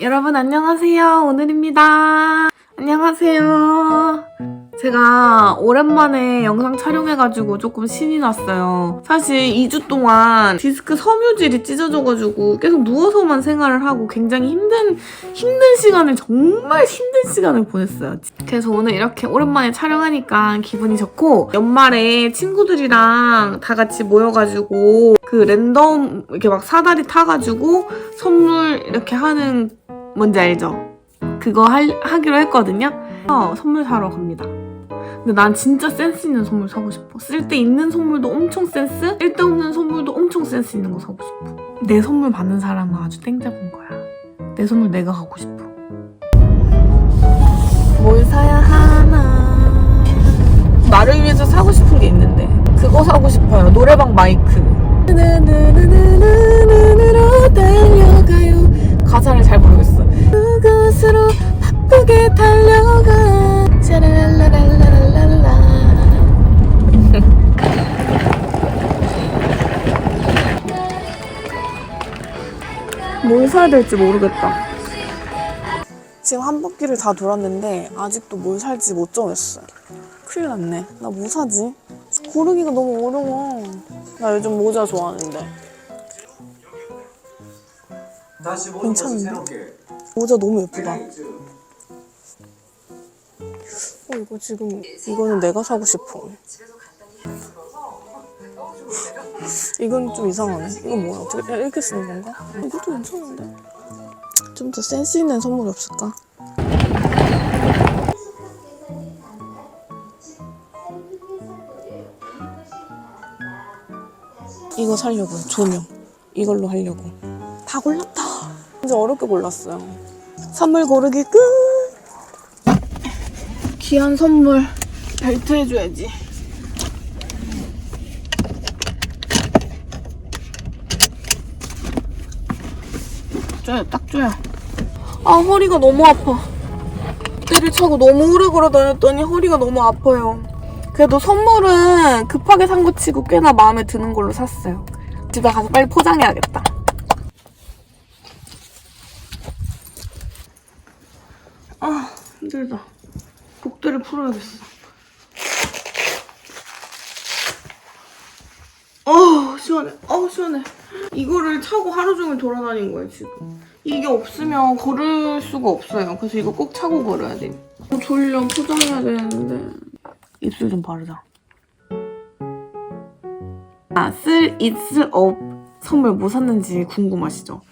여러분 안녕하세요. 오늘입니다. 안녕하세요. 제가 오랜만에 영상 촬영해가지고 조금 신이 났어요. 사실 2주 동안 디스크 섬유질이 찢어져가지고 계속 누워서만 생활을 하고 굉장히 힘든, 힘든 시간을, 정말 힘든 시간을 보냈어요. 그래서 오늘 이렇게 오랜만에 촬영하니까 기분이 좋고, 연말에 친구들이랑 다 같이 모여가지고, 그 랜덤 이렇게 막 사다리 타가지고 선물 이렇게 하는 뭔지 알죠? 그거 할, 하기로 했거든요. 어, 선물 사러 갑니다. 근데 난 진짜 센스 있는 선물 사고 싶어. 쓸데 있는 선물도 엄청 센스, 쓸데 없는 선물도 엄청 센스 있는 거 사고 싶어. 내 선물 받는 사람은 아주 땡잡은 거야. 내 선물 내가 갖고 싶어. 뭘 사야 하나? 나를 위해서 사고 싶은 게 있는데 그거 사고 싶어요. 노래방 마이크. 가사를 잘 모르겠어요. 그곳으로 바쁘게 달려가. 짜라랄라랄라랄라. 뭘 사야 될지 모르겠다. 지금 한 바퀴를 다 돌았는데 아직도 뭘 살지 못 정했어요. 큰일 났네. 나 뭐 사지? 고르기가 너무 어려워. 나 요즘 모자 좋아하는데. 다시 괜찮은데? 새롭게 모자 너무 예쁘다. 어, 이거 지금, 이거는 내가 사고 싶어. 이건 좀 이상하네. 이건 뭐야? 어떻게, 이렇게 쓰는 건가? 이것도 괜찮은데. 좀 더 센스 있는 선물이 없을까? 이거 살려고, 조명. 이걸로 하려고. 다 골랐다. 진짜 어렵게 골랐어요. 선물 고르기 끝. 귀한 선물 벨트 해줘야지. 줘요, 딱 줘요. 아 허리가 너무 아파. 때를 차고 너무 오래 걸어 다녔더니 허리가 너무 아파요. 그래도 선물은 급하게 산 거 치고 꽤나 마음에 드는 걸로 샀어요. 집에 가서 빨리 포장해야겠다. 힘들다. 복대를 풀어야겠어. 어 시원해. 어 시원해. 이거를 차고 하루 종일 돌아다닌 거예요 지금. 이게 없으면 걸을 수가 없어요. 그래서 이거 꼭 차고 걸어야 돼. 어, 졸려 포장해야 되는데 입술 좀 바르자. 아, 쓸, 있을, 없 선물 뭐 샀는지 궁금하시죠?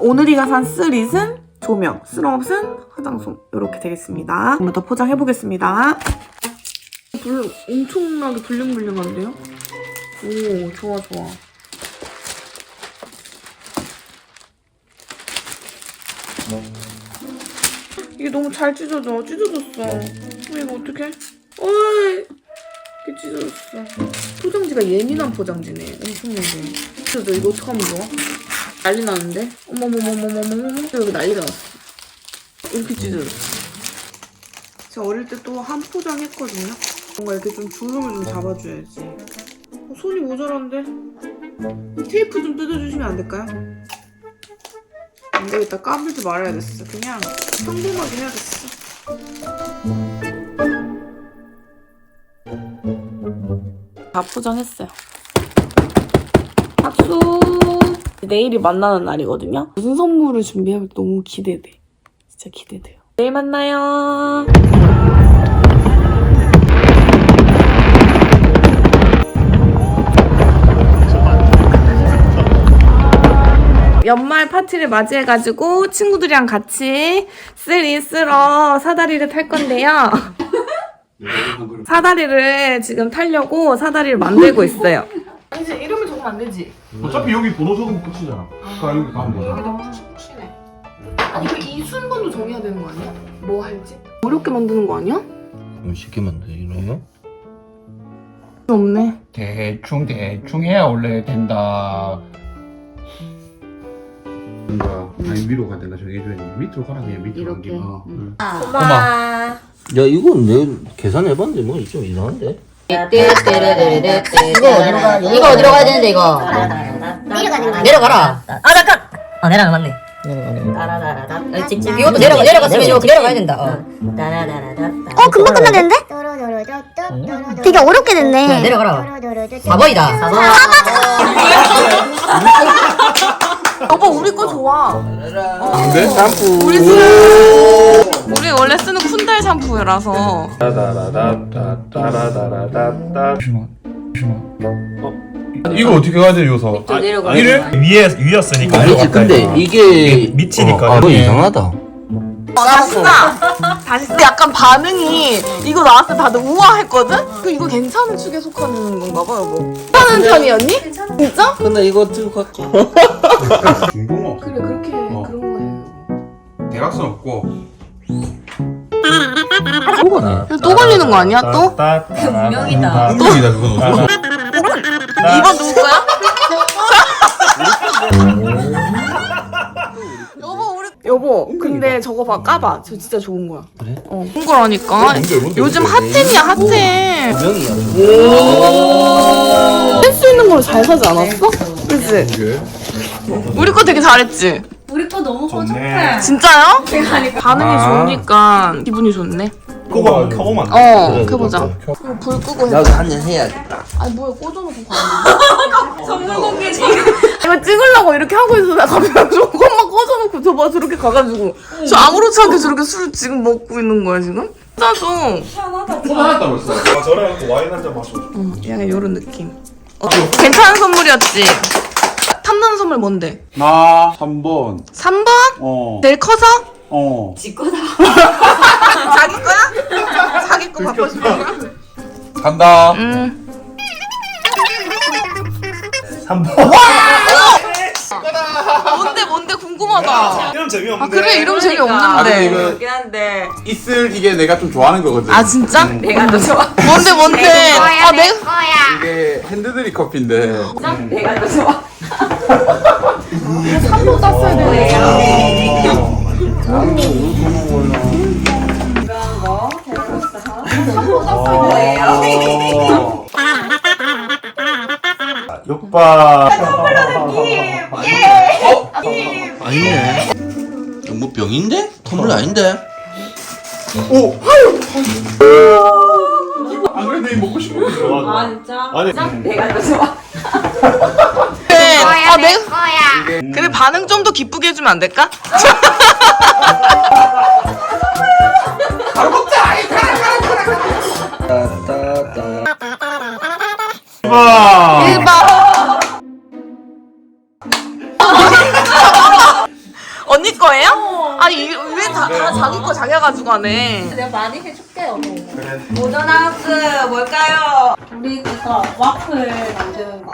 오늘이가 산 쓸잇은 조명, 쓸없은 화장솜 이렇게 되겠습니다. 오늘부터 포장해 보겠습니다. 불 엄청나게 불륜불륜한데요? 오 좋아 좋아. 이게 너무 잘 찢어져. 찢어졌어. 어, 이거 어떡해? 어이 이게 찢어졌어. 포장지가 예민한 포장지네. 엄청 예민해. 찢어져. 이거 어떡하면 좋아? 난리 나는데? 어머머머머머머머. 여기 난리가 났어. 이렇게 찢어졌어. 제가 어릴 때 또 한 포장 했거든요. 뭔가 이렇게 좀 주름을 좀 잡아줘야지. 어, 손이 모자란데? 이 테이프 좀 뜯어주시면 안 될까요? 안 되겠다. 까불지 말아야겠어. 그냥 평범하게 해야겠어. 다 포장했어요. 내일이 만나는 날이거든요. 무슨 선물을 준비할지 너무 기대돼. 진짜 기대돼요. 내일 만나요. 연말 파티를 맞이해가지고 친구들이랑 같이 쓸이 쓸어 사다리를 탈 건데요. 사다리를 지금 타려고 사다리를 만들고 있어요. 이제 이름을 적으면 안 되지. 어차피 여기 번호 적으면 끝이잖아. 그러니까 여기 가면 되잖아. 여기다 푸시네. 아니 그이 순번도 정해야 되는 거 아니야? 뭐 할지? 어렵게 만드는 거 아니야? 좀 쉽게 만들기로 없네. 대충 대충 해야 원래 된다. 뭔가 아니 위로 가야 되나 저기 해줘야지. 밑으로 가라 그냥 밑으로 이렇게? 어. 음. 엄마. 야 이건 내 계산해봤는데 뭐 좀 이상한데? 이거 어디로 가? 이거 어디로 가야 되는데 이거? 내려가는 거야. 내려가라. 아 잠깐. 아 내려가 맞네. 아, 이것도 내려가 내려갔으면 이거 내려가야 된다. 어. 어 금방 끝나겠는데? 되게 어렵게 네, 됐네. 내려가라. 4번이다. 4번. 여보 우리 거 좋아. 근데? 샴푸. 우리 쓰는 우리 원래 쓰는 쿤달 샴푸라서. 이거 어떻게 가야 돼, 요서? 좀 내려가. 위를 위에 위였으니까 아니지 내려갔다 근데 이거. 이게 이게 밑이니까 어, 아, 이거 이게. 이상하다 다시 쓰자. 다시 쓰. 약간 반응이 이거 나왔을 때 다들 우아했거든. 그 이거 괜찮은 축에 속하는 건가 봐 여보. 괜찮은 편이었니? 진짜? 근데 이거 들고 갈게 없어. 그래 그렇게 어. 그런 거예요. 대각선 없고. 뭐가 또 걸리는 거 아니야 또? 분명이다. 운명이다, 그건 없어. 2번 누구 거야? 여보 우리 여보 근데 저거 봐 까봐 저 진짜 좋은 거야 그래? 어 좋은 거라니까 뭔데, 뭔데, 요즘 뭔데? 핫템이야 핫템 분명이야 쓸수 있는 걸잘 사지 않았어? 그치? 이게? 우리 거 되게 잘했지? 우리 거 너무 좋네. 진짜요? 반응이 아. 좋으니까 기분이 좋네 그거 한번 켜보면 안 돼? 어 그래, 켜보자 그래. 이거 불 끄고 해 나도 한잔 해야겠다 아니 뭐야 꽂아놓고 가는 선물 공개 이거 찍으려고 이렇게 하고 있었는데 갑자기 저것만 꽂아놓고 저봐 저렇게 가가지고 저 아무렇지 않게 저렇게 술 지금 먹고 있는 거야 지금? 짜죠 벌써. 아, 저랑 또 와인 한 잔 마시고 싶어. 응 약간 요런 느낌 어, 괜찮은 선물이었지? 탐나는 선물 뭔데? 나 3번 3번? 어 제일 커서? 어. 지 거다. 자기 거야? 자기 거 갖고 거야? 간다 응 3번. 뭔데 궁금하다 이런 재미없는데. 아 그래 이러면 아, 재미없는데 근데 이거- 그긴 한데. 있을 이게 내가 좀 좋아하는 거거든 아 진짜? 내가 더 좋아. 뭔데 뭔데? 아 내가 이게 핸드드립 커피인데 내가 더 좋아. 육바. 아니네 이거 뭐 병인데? 선물 아닌데? 안 그래도 이 먹고 싶은 거 좋아. 진짜? 아니. 내가 더 좋아. 그래. 아, 내가 근데 반응 좀 더 기쁘게 해주면 안 될까? 가 가지고 가네. 내가 많이 해줄게 여보. 그래. 모던 하우스 뭘까요? 우리 그거 와플 만드는 거.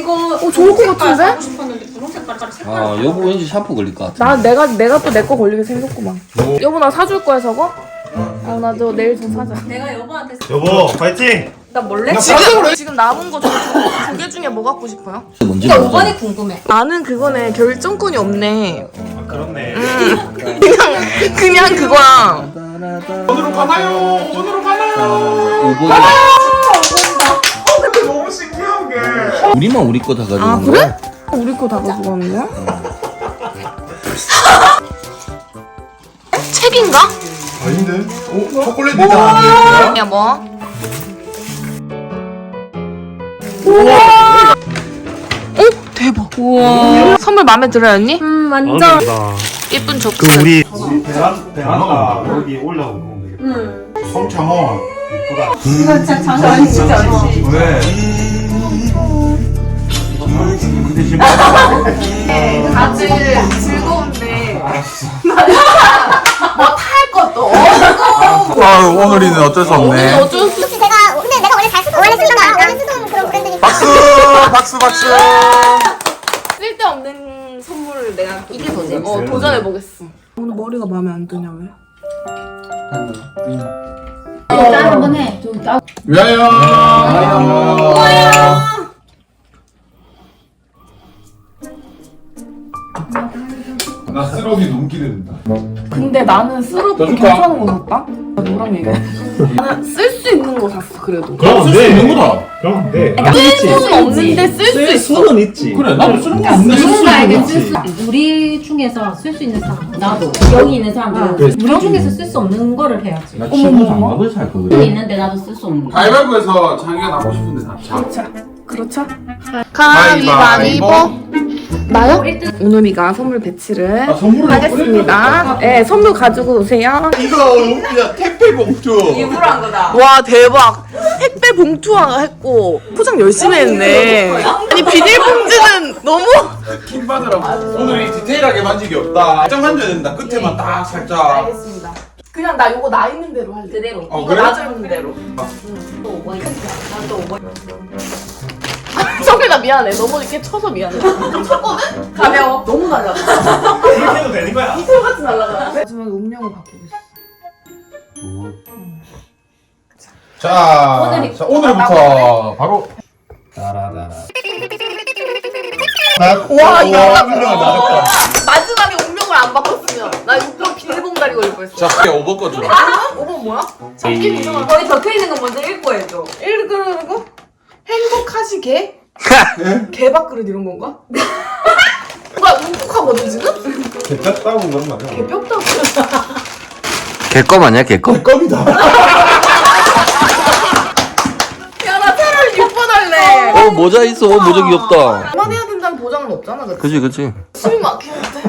이거 어 좋을 것 같은데? 하고 싶었는데 분홍 색깔 색깔. 아 여보 왠지 샴푸 걸릴 것 같아 나 내가 내가 또 내 거 걸리게 생겼구만. 여보 나 사줄 거야 저거? 아나저 내일 좀 사자. 내가 여보한테 여보, 파이팅. 나 몰래 지금 지금 남은 거두개 중에 뭐 갖고 싶어요? 뭔지 이거 모르잖아 5번이 궁금해. 나는 그거네 결정권이 없네. 아, 그렇네. 그냥 그냥 그거야. 손으로 가나요 손으로 가나요 5번이 너무 신기한 게. 우리만 우리 거 다 가지고 아 온 그래? 거야? 우리 거 다 가져가는 거야? 책인가? 아닌데? 오 초콜릿이다 야 뭐? 어? 우와. 선물 마음에 들어요, 언니? 음, 완전. 예쁜 그 조크. 우리 베란 베란다 여기 올라오고 놓으면 되겠다. 성창원 이쁘다. 이거 진짜 장난 진짜 아니지. 왜? 근데 지금 같이 즐거운데. 뭐탈 것도 없고. 아 오늘이는 어쩔 수 없네 어쩔 수 없어. 제가 근데 내가 원래 잘 쓰던 원래 쓰던 거 원래 쓰던 그런 브랜드니까. 박수 박수 박수 선물을 내가 이게 도전. 어, 도전해 보겠어. 오늘 머리가 마음에 안 드냐 왜? 한번 해. 위하여 나 쓰러기 너무 기대된다. 근데 나는 쓰럽 더 줄까? 괜찮은 거 샀다? 나 너랑 얘기해. 나는 쓸 수 있는 거 샀어 그래도. 그럼 쓸수 있는 거다. 그럼 돼. 쓸 수는 없는데 쓸수 있어. 수는 있지. 그래, 나도 쓰는 거 없는데 쓸수 있는 누군가에게. 쓸 수 우리 중에서 쓸 수 있는 사람 나도 여기 있는 사람들은 우리 중에서 쓸 수 없는 거를 해야지 나 친구 장갑을 살 거거든. 있는데 나도 쓸 수 없는 거 가위바위보에서 자기가 나고 싶은데 다 자. 그렇죠. 가위바위보. 나요? 오늘이가 선물 배치를 아, 선물을 하겠습니다. 네, 선물 가지고 오세요. 이거 그냥 택배 봉투. 일부러 한 거다 와 대박. 택배 봉투화 했고 포장 열심히 했네. 아니 비닐봉지는 너무 킹 받으라고. 오늘 이 디테일하게 만지기 없다. 살짝 만져야 된다. 끝에만 딱 살짝. 알겠습니다. 그냥 나 요거 나 있는 대로 할래. 그대로 어, 이거 그래? 나 있는 대로. 또뭐 있어 나또 뭐 나 미안해. 너무 이렇게 쳐서 미안해. 좀 쳤거든? 가벼워. 너무 날라가. 그렇게 해도 되는 거야. 이틀 같이 날라가. 마지막에 운명을 바꾸겠어. 자, 오늘이- 자 오늘부터 바로 따라따라. 와 이거 나왔다. 마지막에 운명을 안 바꿨으면 나 이거 비닐봉다리 걸릴 뻔했어. 자, 이게 5번 거 주라. 5번 뭐야? 잡기 이상한 거기 적혀 있는 거 먼저 읽고 해줘 1 그러고 행복하시게? 개밥그릇 이런 건가? 뭔가 울컥하거든 지금? 괜찮다고 그런 거 아니야? 개뼈다고 개껌 아니야 개껌? 껌이다. 야나 차라리 6번 할래 어 모자 있어. 어, 모자 귀엽다. 그만해야 된다는 보장은 없잖아 그치? 그지 그지. 숨이 막히는데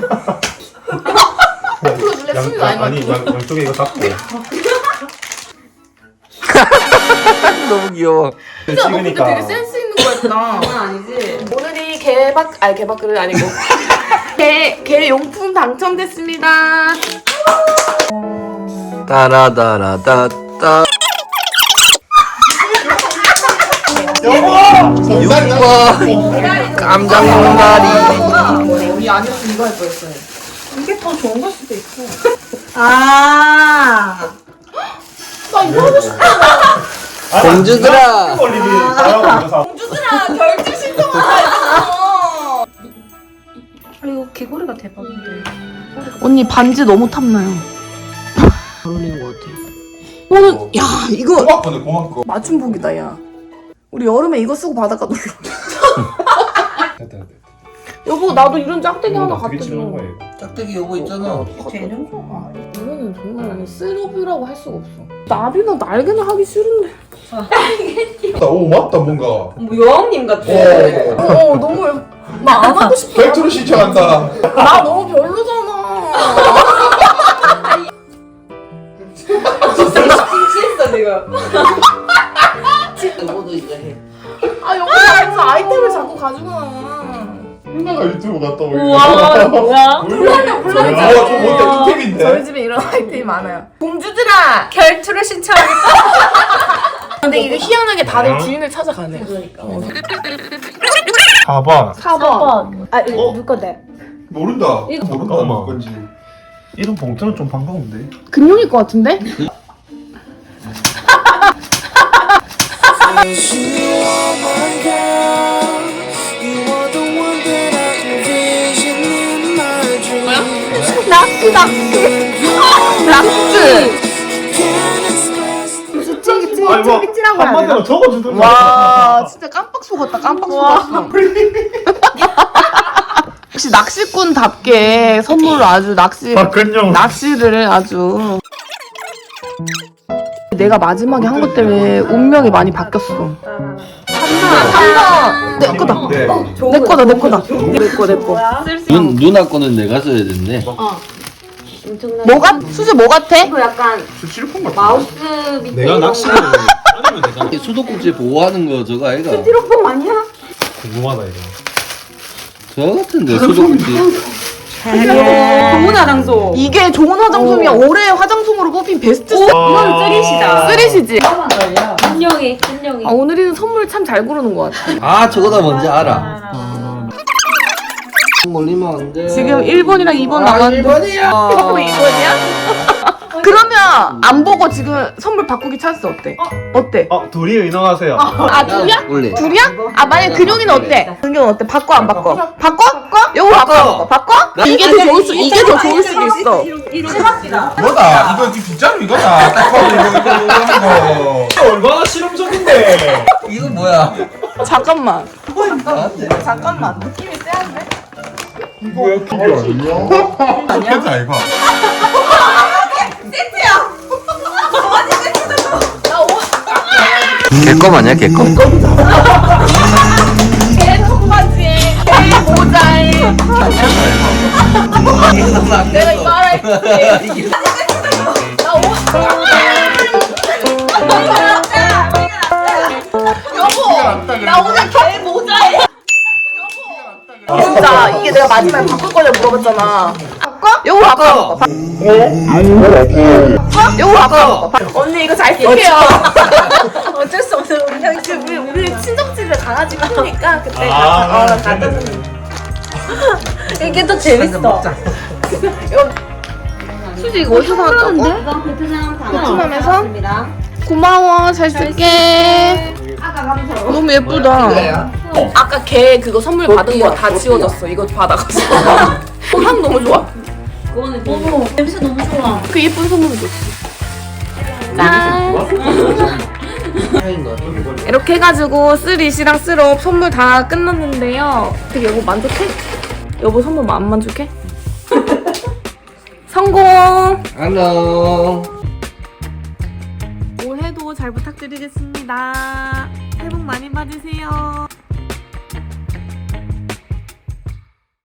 풀어줄래? 숨이 많이 아니 양, 양쪽에 이거 닦고. 너무 귀여워. 너 그때 찍으니까. 되게 센스 있는 거였다 그건 아니지 오늘이 개밥 아니 개밥그릇 아니고 개, 개 용품 당첨됐습니다 따라따라따따. 여보! 육과 깜짝 놀라리. 우리 아니었으면 이거 할 뻔했어요 이게 더 좋은 걸 수도 있어 아나 이거 하고 싶어 공주들아. 공 주들아 결제 신청하자 이거 이거 귀걸이가 대박인데. 언니 반지 너무 탐나요. 잘 어울리는 것 같아 오늘 야 이거 고맙 거네, 고맙 거. 맞춤복이다 야. 우리 여름에 이거 쓰고 바닷가 놀러 됐다 됐다. 여보 나도 이런 짝대기 하나 갖다 줘 치는 거야 이거? 짝대기 여보 있잖아. 재능서가 이거는 정말 쓰러비라고 할 수가 없어. 나비나 날개나 하기 싫은데. 오, 맞다, 뭔가. 뭐 여왕님 같아. 오, 어 너무 나 안 하고 싶어. 벨트로 신청한다. 나 너무 별로잖아. 진짜 내가 여보도 이거 해. 아 여보 나 무슨 아이템을 자꾸 가지고 나와 누나가 유튜브 갔다 오고. 우와 뭐야 불러줘 불러줘 와, 저 뭔데 저희 이템인데? 집에 이런 아이템이 많아요 공주들아 결투를 신청하겠다 근데 이게 희한하게 다들 주인을 찾아가네 4번. 4번 아 이거 누 건데 모른다. 이거 모른다, 잠깐만. 누구 건지. 이런 봉투는 좀 반가운데. 금용일 것 같은데? 아니 뭐 해야? 한마디로. 와 진짜 깜빡 속았다 깜빡 속았어 역시 낚시꾼답게 선물을 아주 낚시 박근영. 낚시를 아주. 내가 마지막에 한 것 때문에 운명이 많이 바뀌었어. 한다 내 거다. 네. 내 거다 내 거다. 내 거 내거. 눈 누나 거는 내가 써야 된대. 뭐 같? 수지 뭐 같아? 이거 약간 저 실폰 같은데? 마우스 밑에 내가 이런 낚시를 아니면 되잖아. 수도꼭지 보호하는 거 저거 아이가? 거 아니야? 궁금하다 이거. 저 같은데 수도꼭지. 좋은 화장소 이게 좋은 화장솜이야 올해 화장솜으로 뽑힌 베스트 이건 쓰리시다 쓰리시지? 한영이 한영이 아 오늘이는 선물 참 잘 고르는 것 같아 아 저거다 뭔지 알아. 몰리면 안 돼. 지금 1번이랑 2번 아, 나갔는데 1번이야. 어, 2번이야? 그러면 안 보고 지금 선물 바꾸기 찬스 어때? 어때? 어 둘이 의논하세요. 아 둘이야? 원래 둘이야? 아 만약 근용이는 어때? 근용은 어때? 바꿔 안 바꿔? 바꿔? 요거 바꿔 바꿔? 이게 더 좋을 수 이게 더 좋을 수도 있어. 뭐다 이거 지금 빗자루 이거다 딱 봐도 이거 이거 이거 하는 거 얼마나 실험적인데. 이거 뭐야? 잠깐만. 잠깐만. 느낌이 쎄한데? 아니야 이거 개껌 아니야 개껌? 개통바지에 개 모자에 내가 이거 알아야지. 여보, 나 오늘 개 모자에. 여보. 진짜 이게 내가 마지막에 바꿀 거냐 물어봤잖아. 바꿔? 요거 바꿔. 바꿔? 요거 바꿔. 언니 이거 잘 쓸게요. 어쩔 수 없어. 그냥 지금 우리 우리 친정집에 강아지가 하니까 그때 아, 어 가져는 이게 더 재밌어. 수지 이거 어디서 사왔다고? 이건 베트남 베트남에서? 고마워 잘 쓸게. 너무 예쁘다. 아까 걔 그거 선물 받은 거 다 지워졌어. 이거 받아가지고. 향 너무 좋아. 그거는 어머 냄새 너무 좋아. 그 예쁜 선물을 줬어. 짠. 이렇게 해가지고 쓰리시랑 쓰럽 선물 다 끝났는데요. 되게 여보 만족해? 여보 선물 안 만족해? 성공! 안녕. 올해도 잘 부탁드리겠습니다. 새해 복 많이 받으세요.